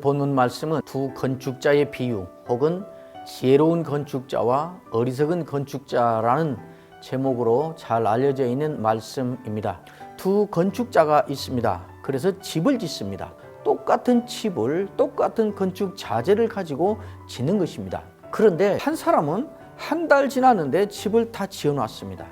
본문 말씀은 두 건축자의 비유 혹은 지혜로운 건축자와 어리석은 건축자라는 제목으로 잘 알려져 있는 말씀입니다. 두 건축자가 있습니다. 그래서 집을 짓습니다. 똑같은 집을 똑같은 건축 자재를 가지고 짓는 것입니다. 그런데 한 사람은 한 달 지났는데 집을 다 지어 놨습니다.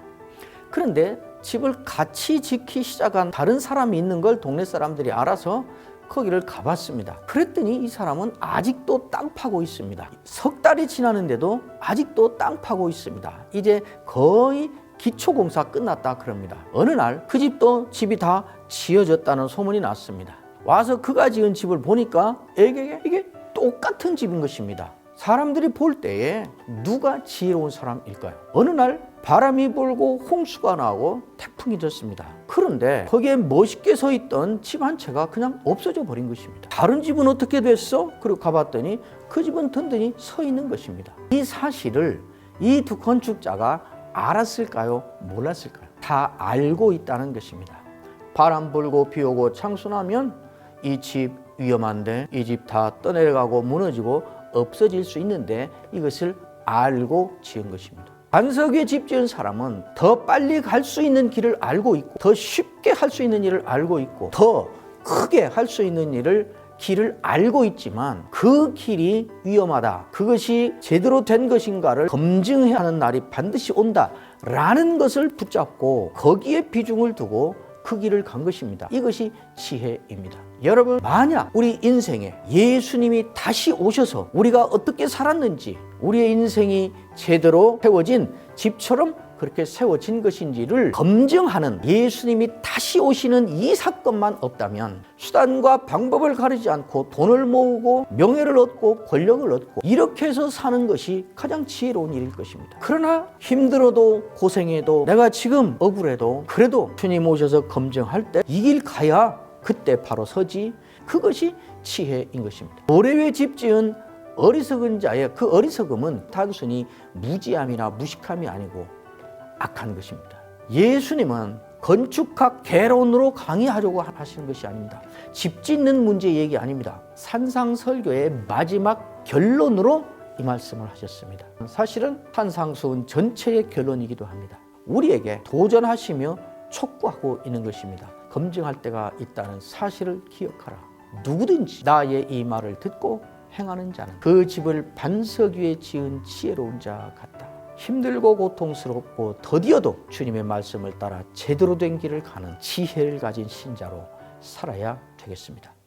그런데 집을 같이 짓기 시작한 다른 사람이 있는 걸 동네 사람들이 알아서 거기를 가봤습니다. 그랬더니 이 사람은 아직도 땅 파고 있습니다. 석 달이 지났는데도 아직도 땅 파고 있습니다. 이제 거의 기초공사 끝났다 그럽니다. 어느 날 그 집도 집이 다 지어졌다는 소문이 났습니다. 와서 그가 지은 집을 보니까 이게, 이게 똑같은 집인 것입니다. 사람들이 볼 때에 누가 지혜로운 사람일까요? 어느 날 바람이 불고 홍수가 나고 태풍이 졌습니다. 그런데 거기에 멋있게 서 있던 집 한 채가 그냥 없어져 버린 것입니다. 다른 집은 어떻게 됐어? 그리고 가봤더니 그 집은 든든히 서 있는 것입니다. 이 사실을 이 두 건축자가 알았을까요? 몰랐을까요? 다 알고 있다는 것입니다. 바람 불고 비 오고 창수나면 이 집 위험한데 이 집 다 떠내려가고 무너지고 없어질 수 있는데 이것을 알고 지은 것입니다. 반석에 집 지은 사람은 더 빨리 갈 수 있는 길을 알고 있고 더 쉽게 할 수 있는 일을 알고 있고 더 크게 할 수 있는 일을 길을 알고 있지만 그 길이 위험하다. 그것이 제대로 된 것인가를 검증해야 하는 날이 반드시 온다 라는 것을 붙잡고 거기에 비중을 두고 그 길을 간 것입니다. 이것이 지혜입니다. 여러분, 만약 우리 인생에 예수님이 다시 오셔서 우리가 어떻게 살았는지, 우리의 인생이 제대로 세워진 집처럼 그렇게 세워진 것인지를 검증하는 예수님이 다시 오시는 이 사건만 없다면 수단과 방법을 가리지 않고 돈을 모으고 명예를 얻고 권력을 얻고 이렇게 해서 사는 것이 가장 지혜로운 일일 것입니다. 그러나 힘들어도 고생해도 내가 지금 억울해도 그래도 주님 오셔서 검증할 때 이 길 가야 그때 바로 서지 그것이 지혜인 것입니다. 위에 집 지은 어리석은 자의 그 어리석음은 단순히 무지함이나 무식함이 아니고 악한 것입니다. 예수님은 건축학 개론으로 강의하려고 하시는 것이 아닙니다. 집 짓는 문제 얘기 아닙니다. 산상설교의 마지막 결론으로 이 말씀을 하셨습니다. 사실은 산상수훈 전체의 결론이기도 합니다. 우리에게 도전하시며 촉구하고 있는 것입니다. 검증할 때가 있다는 사실을 기억하라. 누구든지 나의 이 말을 듣고 행하는 자는 그 집을 반석 위에 지은 지혜로운 자 같다. 힘들고 고통스럽고 더디어도 주님의 말씀을 따라 제대로 된 길을 가는 지혜를 가진 신자로 살아야 되겠습니다.